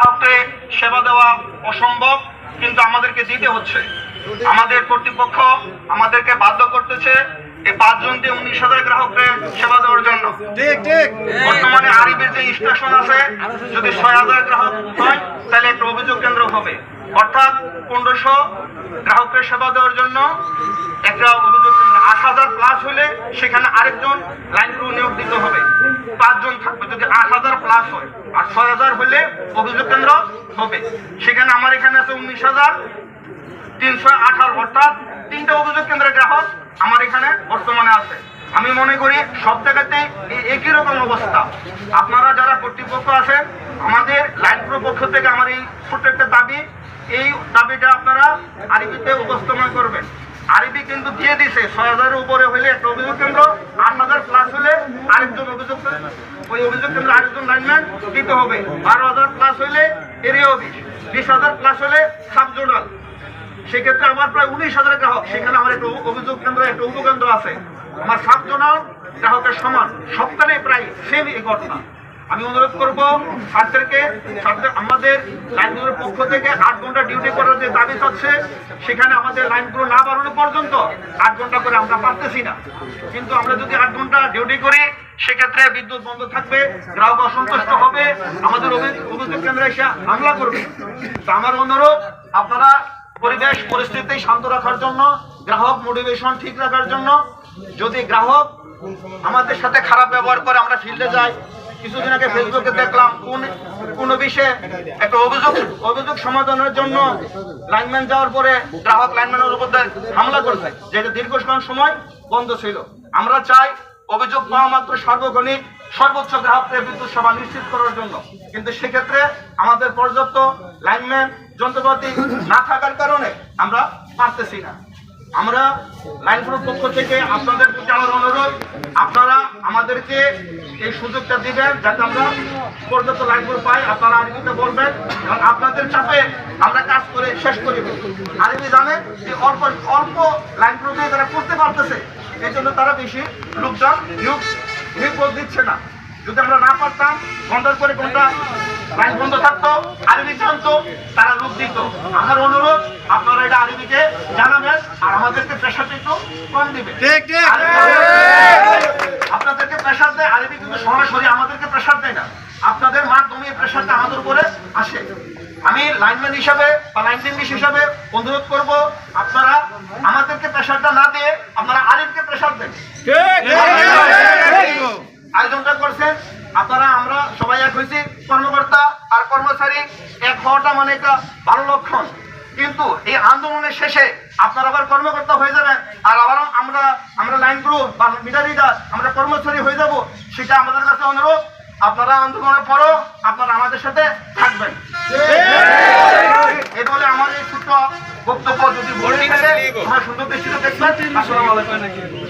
গ্রাহককে সেবা দেওয়া অসম্ভব কিন্তু আমাদেরকে দিতে হচ্ছে। আমাদের কর্তৃপক্ষ আমাদেরকে বাধ্য করতেছে এই পাঁচজন দিয়ে উনিশ হাজার গ্রাহককে সেবা দেওয়ার জন্য। বর্তমানে আরিবের যে স্টেশন আছে যদি ছয় হাজার গ্রাহক হয় তাহলে একটা অভিযোগ কেন্দ্র হবে। অর্থাৎ পনেরোশো গ্রাহকের সেবা দেওয়ার জন্য একটা অভিযোগ কেন্দ্র। আট হাজার প্লাস হলে সেখানে আরেকজন লাইন ক্রু নিয়োগ পাঁচজন থাকবে, যদি আট হাজার প্লাস হয়। আর ছয় হাজার হলে অভিযোগ কেন্দ্র হবে। সেখানে আমার এখানে আছে উনিশ হাজার তিনশো আঠারো, অর্থাৎ তিনটা অভিযোগ কেন্দ্রের গ্রাহক আমার এখানে বর্তমানে আছে। আমি মনে করি সব জায়গাতেই একই রকম অবস্থা। আপনারা যারা কর্তৃপক্ষ আছেন, আমাদের লাইন পক্ষ থেকে আমার এই ছোট্ট একটা দাবি, এই দাবিটা আপনারা আরবিতে উপস্থাপন করবেন। কিন্তু দিয়ে দিছে। ছয় হাজারের উপরে হলে একটা অভিযোগ কেন্দ্র, আট হাজার প্লাস হলে আরেকজন অভিযোগ ওই অভিযোগ কেন্দ্র আরেকজন লাইনম্যান দিতে হবে। বারো হাজার প্লাস হলে এরিয়া অফিস বিশ হাজার প্লাস হলে সাব জোনাল সেক্ষেত্রে আমার প্রায় উনিশ হাজার গ্রাহক। সেখানে আমার একটা অভিযোগ কেন্দ্র, একটা উপকেন্দ্র আছে। আমার সাত জনাও গ্রাহকের সমান। সবখানে প্রায় সেম এই ঘটনা। আমি অনুরোধ করব ছাত্রদেরকে ছাত্রদের আমাদের লাইনগুলোর পক্ষ থেকে আট ঘণ্টা ডিউটি করার যে দাবি চাচ্ছে সেখানে আমাদের লাইনগুলো না বাড়ানো পর্যন্ত আট ঘণ্টা করে আমরা পারতেছি না। কিন্তু আমরা যদি আট ঘণ্টা ডিউটি করি, সেক্ষেত্রে বিদ্যুৎ বন্ধ থাকবে, গ্রাহক অসন্তুষ্ট হবে, আমাদের অভি- অভিযোগ কেন্দ্রে এসে হামলা করবে। তো আমার অনুরোধ, আপনারা পরিবেশ, পরিস্থিতি শান্ত রাখার জন্য, গ্রাহক মোটিভেশন ঠিক রাখার জন্য, যদি গ্রাহক আমাদের সাথে খারাপ ব্যবহার করে, আমরা ফিল্ডে যাই কিছুদিন আগে ফেসবুকে দেখলাম কোন কোন বিষয়ে একটা অভিযোগ অভিযোগ সমাধানের জন্য লাইনম্যান যাওয়ার পরে গ্রাহক লাইনম্যানের উপর হামলা করছে, যেটা দীর্ঘক্ষণ সময় বন্ধ ছিল। আমরা চাই অভিযোগ পাওয়া মাত্র সার্বক্ষণিক, সর্বোচ্চ গ্রাহকের বিদ্যুৎ সেবা নিশ্চিত করার জন্য। কিন্তু সেক্ষেত্রে আমাদের পর্যাপ্ত লাইনম্যান যন্ত্রপাতি না থাকার কারণে আমরা পারতেছি না। আমরা লাইন গ্রুপ পক্ষ থেকে আপনাদের প্রতি আমার অনুরোধ, আপনারা আমাদেরকে এই সুযোগটা দিবেন যাতে আমরা পর্যাপ্ত লাইন গ্রুপ পাই। আপনারা আরবিতে বলবেন এবং আপনাদের চাপে আমরা কাজ করে শেষ করি। আরবি জানে যে অল্প অল্প লাইন গ্রুপে তারা করতে পারতেছে। এই জন্য তারা বেশি লোকজন নিয়োগ নিয়োগ দিচ্ছে না। যদি আমরা না পারতাম, ঘণ্টার পরে ঘণ্টা লাইন বন্ধ থাকতো আরবি জানতো, তারা লোক দিত। আমার অনুরোধ আপনারা এটা আরবিকে জানাবেন আর আমাদেরকে প্রেশারটা একটু কম দিবেন। ঠিক ঠিক। আপনাদেরকে প্রেশার দেয় আরবি কিন্তু সরাসরি আমাদেরকে প্রেশার দেয় না। আপনাদের মাধ্যমে প্রেশারটা আমাদের উপরে আসে। আমি লাইনম্যান হিসাবে বা লাইন টেকনিক হিসাবে অনুরোধ করব আপনারা আমাদেরকে প্রেশারটা না দিয়ে আপনারা আরিফকে প্রেশার দেন। আয়োজনটা করছেন আপনারা আমরা সবাই এক হয়েছি কর্মকর্তা আর কর্মচারী এক হওয়াটা মানে একটা ভালো লক্ষণ। কিন্তু এই আন্দোলনের শেষে আপনার আবার কর্মকর্তা হয়ে যাবেন, আর আবার আমরা আমরা লাইন গ্রুপ বা মিটার লিডার আমরা কর্মচারী হয়ে যাব, সেটা আমাদের কাছে অনুরোধ। আপনারা আন্দোলনের পরও আপনারা আমাদের সাথে থাকবেন। এই বলে আমার এই ছোট্ট বক্তব্য যদি ভোট সুন্দর দৃষ্টিতে দেখবেন আসসালামু আলাইকুম।